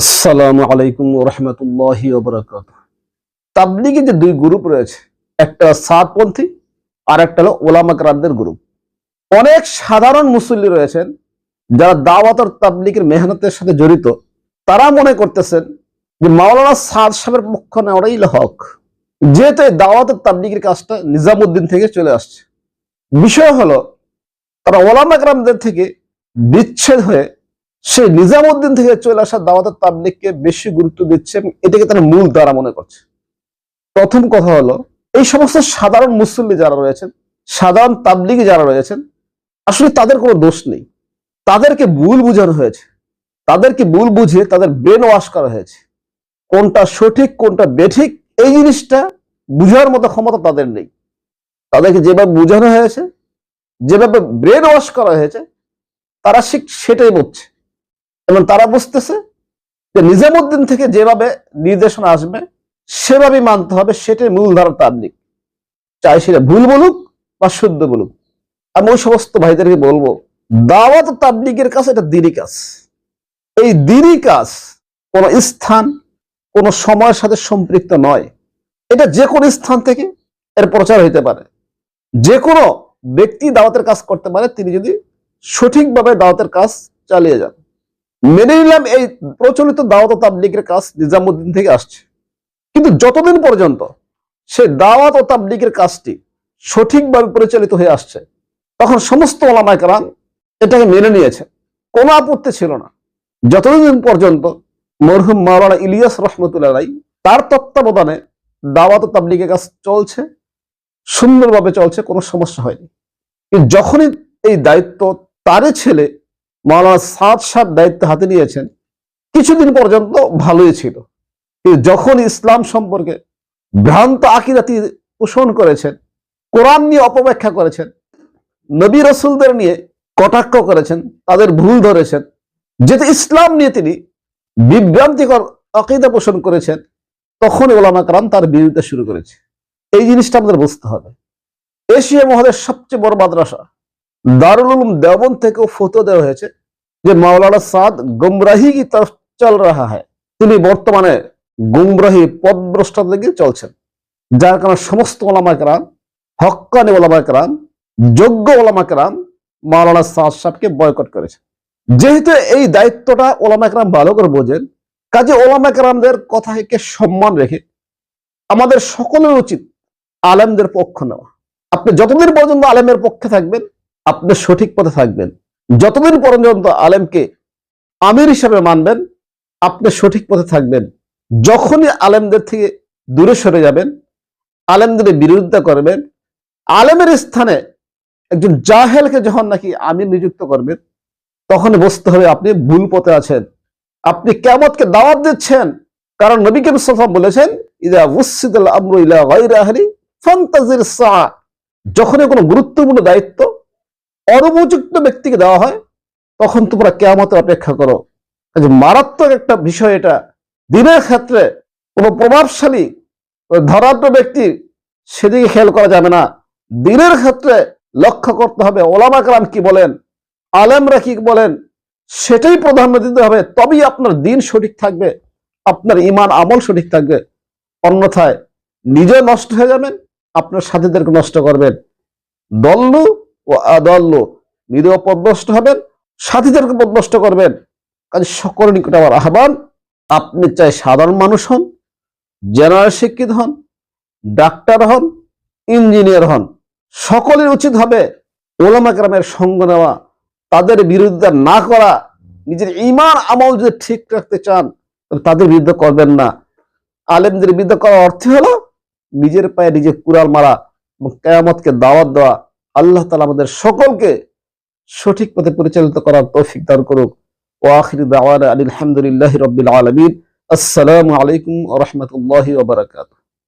আসসালামু আলাইকুম রহমতুল্লাহ বরকাত তাবলিগে যে দুই গ্রুপ রয়েছে, একটা সাদপন্থী আর একটা হলো ওলামাকরামদের গ্রুপ। অনেক সাধারণ মুসল্লি রয়েছেন, যারা দাওয়াত আর তাবলিগের মেহনতের সাথে জড়িত। তারা মনে করতেছেন যে মাওলানা সাদ সাহেবের পক্ষ নেওয়াটাই হক। যেহেতু এই দাওয়াত আর তাবলিগের কাজটা নিজামুদ্দিন থেকে চলে আসছে। বিষয় হলো, তারা ওলামাকরামদের থেকে বিচ্ছেদ হয়ে সে নিজামুদ্দিন থেকে চলে আসা দাওয়াতের তাবলিগকে বেশি গুরুত্ব দিচ্ছে এবং এটাকে তারা মূল দ্বারা মনে করছে। প্রথম কথা হলো, এই সমস্ত সাধারণ মুসল্লি যারা রয়েছেন, সাধারণ তাবলিগি যারা রয়েছেন, আসলে তাদের কোনো দোষ নেই। তাদেরকে ভুল বুঝানো হয়েছে। তাদেরকে ভুল বুঝিয়ে তাদের ব্রেন ওয়াশ করা হয়েছে। কোনটা সঠিক, কোনটা বেঠিক, এই জিনিসটা বুঝার মতো ক্ষমতা তাদের নেই। তাদেরকে যেভাবে বোঝানো হয়েছে, যেভাবে ব্রেন ওয়াশ করা হয়েছে, তারা ঠিক সেটাই বুঝছে এবং তারা বুঝতেছে যে নিজামুদ্দিন থেকে যেভাবে নির্দেশনা আসবে, সেভাবেই মানতে হবে, সেটাই মূলধারা তাবলিক চাই সেটা ভুল বলুক বা শুদ্ধ বলুক। আমি ওই সমস্ত ভাইদেরকে বলব, দাওয়াত তাবলিগের কাছে এটা দিনই কাজ। এই দিনই কাজ কোন স্থান, কোন সময়ের সাথে সম্পৃক্ত নয়। এটা যে কোনো স্থান থেকে এর প্রচার হইতে পারে। যে কোনো ব্যক্তি দাওয়াতের কাজ করতে পারে, তিনি যদি সঠিকভাবে দাওয়াতের কাজ চালিয়ে যান। মেনে নিলাম এই প্রচলিত দাওয়াত তাবলিগের কাজ নিজামুদ্দিন থেকে আসছে। কিন্তু যতদিন পর্যন্ত সে দাওয়াত ও তাবলিগের কাজটি সঠিকভাবে পরিচালিত হয়ে আসছে, তখন সমস্ত ওলামায় কারাম এটাকে মেনে নিয়েছে কোনো আপত্তি ছিল না। যতদিন পর্যন্ত মরহুম মাওলানা ইলিয়াস রহমতুল্লাহ তার তত্ত্বাবধানে দাওয়াত ও তাবলিগের কাজ চলছে, সুন্দরভাবে চলছে, কোনো সমস্যা হয়নি। যখনই এই দায়িত্ব তারই ছেলে মাওলানা সাত সাত দায়িত্ব হাতে নিয়েছেন। কিছুদিন পর্যন্ত ভালোই ছিল। যখন ইসলাম সম্পর্কে ভ্রান্ত আকিরাতি পোষণ করেছেন, কোরআন নিয়ে অপব্যাখ্যা করেছেন, নবী রসুলদের নিয়ে কটাক্ষ করেছেন, তাদের ভুল ধরেছেন, যেহেতু ইসলাম নিয়ে তিনি বিভ্রান্তিকর আকিদা পোষণ করেছেন তখন ওলামা কারাম তার বিরোধিতা শুরু করেছে। এই জিনিসটা আমাদের বুঝতে হবে। এশিয়া মহাদেশ সবচেয়ে বড় মাদ্রাসা, দারুল উলুম দেওবন থেকেও ফতো দেওয়া হয়েছে। যে মাওলানা সাদ গুমরাহি কি তরফ চল রাহা হয় তিনি বর্তমানে গুমরাহি পদভ্রষ্টতার দিকে চলছেন। যার কারণে সমস্ত ওলামা কেরাম, হক্কানি ওলামা কেরাম, যোগ্য ওলামা কেরাম মাওলানা সাদ সাহেবকে বয়কট করেছে যেহেতু এই দায়িত্বটা ওলামা কেরাম ভালো করে বোঝেন, কাজে ওলামা কেরামদের কথাকে সম্মান রেখে আমাদের সকলের উচিত আলেমদের পক্ষ নেওয়া। আপনি যতদিন পর্যন্ত আলেমের পক্ষে থাকবেন, আপনি সঠিক পথে থাকবেন। যতদিন পর্যন্ত আলেমকে আমির হিসাবে মানবেন, আপনি সঠিক পথে থাকবেন। যখনই আলেমদের থেকে দূরে সরে যাবেন, আলেমদের বিরোধিতা করবেন, আলেমের স্থানে একজন জাহেলকে যখন নাকি আমির নিযুক্ত করবেন, তখন বুঝতে হবে আপনি ভুল পথে আছেন। আপনি কেমতকে দাওয়াত দিচ্ছেন। কারণ নবী কেম বলেছেন, ইদা যখনই কোনো গুরুত্বপূর্ণ দায়িত্ব অনুপযুক্ত ব্যক্তিকে দেওয়া হয়, তখন তোমরা কেয়ামতের অপেক্ষা করো। মারাত্মক একটা বিষয় এটা। দিনের ক্ষেত্রে কোনো প্রভাবশালী ধরাঢ্য ব্যক্তি সেদিকে খেয়াল করা যাবে না। দিনের ক্ষেত্রে লক্ষ্য করতে হবে, ওলামা কালাম কি বলেন, আলেমরা কি বলেন, সেটাই প্রাধান্য দিতে হবে, তবেই আপনার দিন সঠিক থাকবে, আপনার ইমান আমল সঠিক থাকবে। অন্যথায় নিজে নষ্ট হয়ে যাবেন, আপনার সাথীদেরকে নষ্ট করবেন। দল্লু ও আদল্লু নিজেও পদভ্রষ্ট হবেন, সাথীদেরকে পদভ্রষ্ট করবেন। কাজে সকলের নিকট আমার আহ্বান, আপনি চাই সাধারণ মানুষ হন, জেনারেল শিক্ষিত হন, ডাক্তার হন, ইঞ্জিনিয়ার হন। সকলের উচিত হবে ওলামা গ্রামের সঙ্গ নেওয়া, তাদের বিরোধিতা না করা, নিজের ইমান আমল যদি ঠিক রাখতে চান তাদের বিরুদ্ধে করবেন না। আলেমদের বিরুদ্ধে করার অর্থ হলো নিজের পায়ে নিজে কুড়াল মারা এবং কেয়ামতকে দাওয়াত দেওয়া। আল্লাহ তালা আমাদের সকলকে সঠিক পথে পরিচালিত করার তৌফিক দান করুক। ও আখির আলী আলহামদুলিল্লাহ রবিল আলমিন। আসসালামু আলাইকুম রহমতুল্লাহ ওবরাকাত